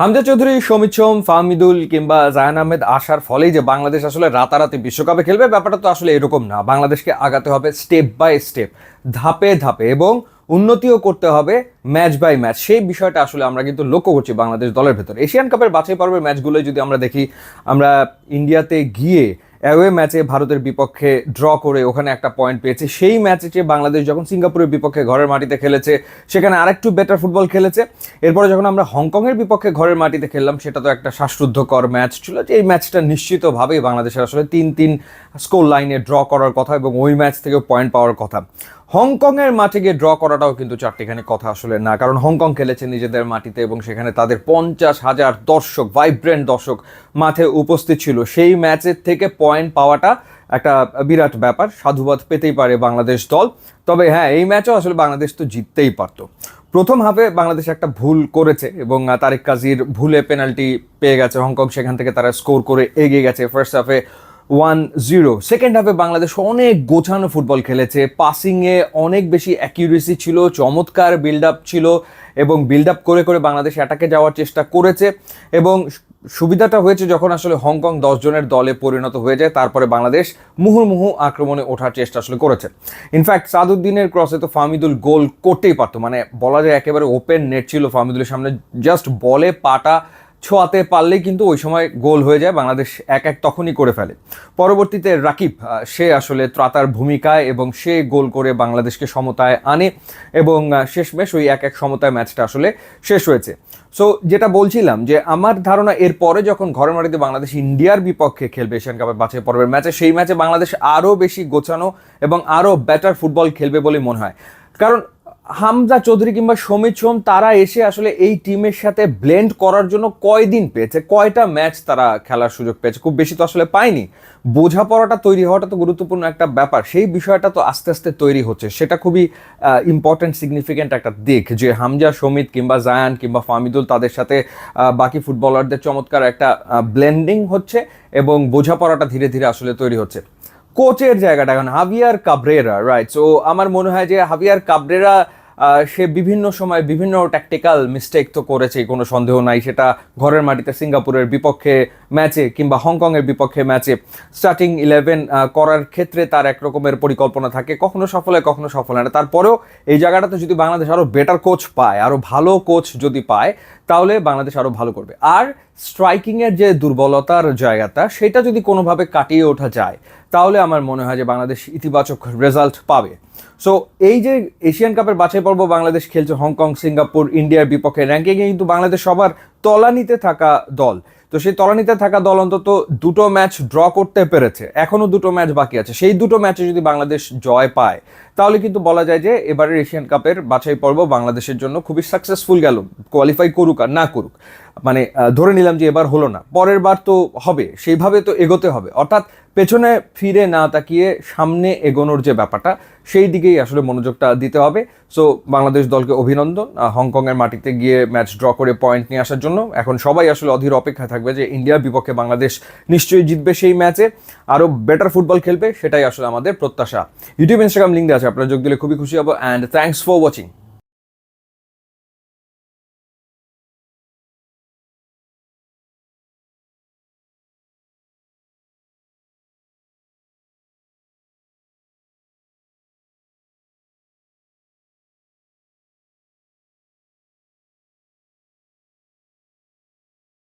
হামজা চৌধুরী, সমিত সোম, ফাহমিদুল কিংবা জাহান আহমেদ আসার ফলেই যে বাংলাদেশ আসলে রাতারাতি বিশ্বকাপে খেলবে, ব্যাপারটা তো আসলে এরকম না। বাংলাদেশকে আগাতে হবে স্টেপ বাই স্টেপ ধাপে ধাপে এবং উন্নতিও করতে হবে ম্যাচ বাই ম্যাচ সেই বিষয়টা আসলে আমরা কিন্তু লক্ষ্য করছি বাংলাদেশ দলের ভেতর। এশিয়ান কাপের বাছাই পর্বের ম্যাচগুলোই যদি আমরা দেখি, আমরা ইন্ডিয়াতে গিয়ে অ্যাওয়ে ম্যাচে ভারতের বিপক্ষে ড্র করে ওখানে একটা পয়েন্ট পেয়েছে। সেই ম্যাচে যে বাংলাদেশ যখন সিঙ্গাপুরের বিপক্ষে ঘরের মাটিতে খেলেছে, সেখানে আরেকটু বেটার ফুটবল খেলেছে। এরপরে যখন আমরা হংকংয়ের বিপক্ষে ঘরের মাটিতে খেললাম, সেটা তো একটা শ্বাসরুদ্ধকর ম্যাচ ছিল যে এই ম্যাচটা নিশ্চিতভাবেই বাংলাদেশের আসলে তিন তিন স্কোর লাইনে ড্র করার কথা এবং ওই ম্যাচ থেকে পয়েন্ট পাওয়ার কথা। হংকংয়ের মাঠে গিয়ে ড্র করাটাও কিন্তু চারটিখানি কথা আসলে না, কারণ হংকং খেলেছে নিজেদের মাটিতে এবং সেখানে তাদের পঞ্চাশ হাজার দর্শক ভাইব্রেন্ট দর্শক মাঠে উপস্থিত ছিল। সেই ম্যাচের থেকে পয়েন্ট পাওয়াটা একটা বিরাট ব্যাপার, সাধুবাদ পেতেই পারে বাংলাদেশ দল। তবে হ্যাঁ এই ম্যাচও আসলে বাংলাদেশ তো জিততেই পারতো। প্রথম হাফে বাংলাদেশ একটা ভুল করেছে এবং তারেক কাজীর ভুলে পেনাল্টি পেয়ে গেছে। হংকং সেখান থেকে তারা স্কোর করে এগিয়ে গেছে। ফার্স্ট হাফে ওয়ান জিরো সেকেন্ড হাফে বাংলাদেশ অনেক গোছানো ফুটবল খেলেছে। পাসিংয়ে অনেক বেশি অ্যাকিউরেসি ছিল, চমৎকার বিল্ড আপ ছিল এবং বিল্ড আপ করে করে বাংলাদেশ অ্যাটাকে যাওয়ার চেষ্টা করেছে এবং সুবিধাটা হয়েছে যখন আসলে হংকং জনের দলে পরিণত হয়ে যায়, তারপরে বাংলাদেশ মুহুর্মুহু আক্রমণে ওঠার চেষ্টা আসলে করেছে। ইনফ্যাক্ট সাদুদ্দিনের ক্রসে তো ফাহমিদুল গোল করতেই পারতো। মানে বলা যায় একেবারে ওপেন নেট ছিল ফাহমিদুলের সামনে। জাস্ট বলে, পাটা ছোঁয়াতে পারলেই কিন্তু ওই সময় গোল হয়ে যায়, বাংলাদেশ এক এক তখনই করে ফেলে। পরবর্তীতে রাকিব সে আসলে ত্রাতার ভূমিকায় এবং সে গোল করে বাংলাদেশকে সমতায় আনে এবং শেষমেশ ওই এক এক সমতায় ম্যাচটা আসলে শেষ হয়েছে। সো যেটা বলছিলাম যে আমার ধারণা এরপরে যখন ঘরের মাটিতে বাংলাদেশ ইন্ডিয়ার বিপক্ষে খেলবে এশিয়ান কাপের বাছাই পর্বের ম্যাচে, সেই ম্যাচে বাংলাদেশ আরও বেশি গোছানো এবং আরও বেটার ফুটবল খেলবে বলে মনে হয়। কারণ হামজা চৌধুরী কিংবা সমিত সোম তারা এসে আসলে এই টিমের সাথে ব্লেন্ড করার জন্য কয়দিন পেয়েছে? কয়টা ম্যাচ তারা খেলার সুযোগ পেয়েছে? খুব বেশি তো আসলে পায়নি। বোঝাপড়াটা তৈরি হওয়াটা তো গুরুত্বপূর্ণ একটা ব্যাপার। সেই বিষয়টা তো আস্তে আস্তে তৈরি হচ্ছে। সেটা খুবই ইম্পর্টেন্ট সিগনিফিকেন্ট একটা দিক যে হামজা সমিত কিংবা জায়ান কিংবা ফামিদুল তাদের সাথে বাকি ফুটবলারদের চমৎকার একটা ব্লেন্ডিং হচ্ছে এবং বোঝাপড়াটা ধীরে ধীরে আসলে তৈরি হচ্ছে। কোচের জায়গাটা এখন, হাভিয়ার কাবরেরা রাইট সো আমার মনে হয় যে হাভিয়ার কাবরেরা সে বিভিন্ন সময় বিভিন্ন ট্যাকটিক্যাল মিস্টেক তো করেছে কোনো সন্দেহ নাই। সেটা ঘরের মাটিতে সিঙ্গাপুরের বিপক্ষে ম্যাচে কিংবা হংকংয়ের বিপক্ষে ম্যাচে স্টার্টিং ইলেভেন করার ক্ষেত্রে তার এক রকমের পরিকল্পনা থাকে। কখনো সফল হয়, কখনো সফল হয় না। তারপরেও এই জায়গাটাতে যদি বাংলাদেশ আরও বেটার কোচ পায় আরও ভালো কোচ যদি পায়, তাহলে বাংলাদেশ আরও ভালো করবে। আর স্ট্রাইকিংয়ের যে দুর্বলতার জায়গাটা, সেটা যদি কোনোভাবে কাটিয়ে ওঠা যায়, তাহলে আমার মনে হয় যে বাংলাদেশ ইতিবাচক রেজাল্ট পাবে। সো এই যে এশিয়ান কাপের বাছাই পর্ব বাংলাদেশ খেলছে হংকং, সিঙ্গাপুর ইন্ডিয়ার বিপক্ষে র্যাঙ্কিংয়ে কিন্তু বাংলাদেশ সবার তলানিতে থাকা দল। তো সেই তলানিতে থাকা দল অন্তত দুটো ম্যাচ ড্র করতে পেরেছে। এখনও দুটো ম্যাচ বাকি আছে। সেই দুটো ম্যাচে যদি বাংলাদেশ জয় পায়, তাহলে কিন্তু বলা যায় যে এবারের এশিয়ান কাপের বাছাই পর্ব বাংলাদেশের জন্য খুবই সাকসেসফুল গেল। কোয়ালিফাই করুক আর না করুক। মানে ধরে নিলাম যে এবার হলো না। পরের বার তো হবে। সেইভাবে তো এগোতে হবে। অর্থাৎ পেছনে ফিরে না তাকিয়ে সামনে এগোনোর যে ব্যাপারটা, সেই দিকেই আসলে মনোযোগটা দিতে হবে। সো বাংলাদেশ দলকে অভিনন্দন হংকংয়ের মাটিতে গিয়ে ম্যাচ ড্র করে পয়েন্ট নিয়ে আসার জন্য। এখন সবাই আসলে অধীর অপেক্ষা থাকবে যে ইন্ডিয়ার বিপক্ষে বাংলাদেশ নিশ্চয়ই জিতবে সেই ম্যাচে। আরও বেটার ফুটবল খেলবে, সেটাই আসলে আমাদের প্রত্যাশা। ইউটিউব ইনস্টাগ্রাম লিঙ্ক আছে, আপনারা যোগ দিলে খুবই খুশি হব। And thanks for watching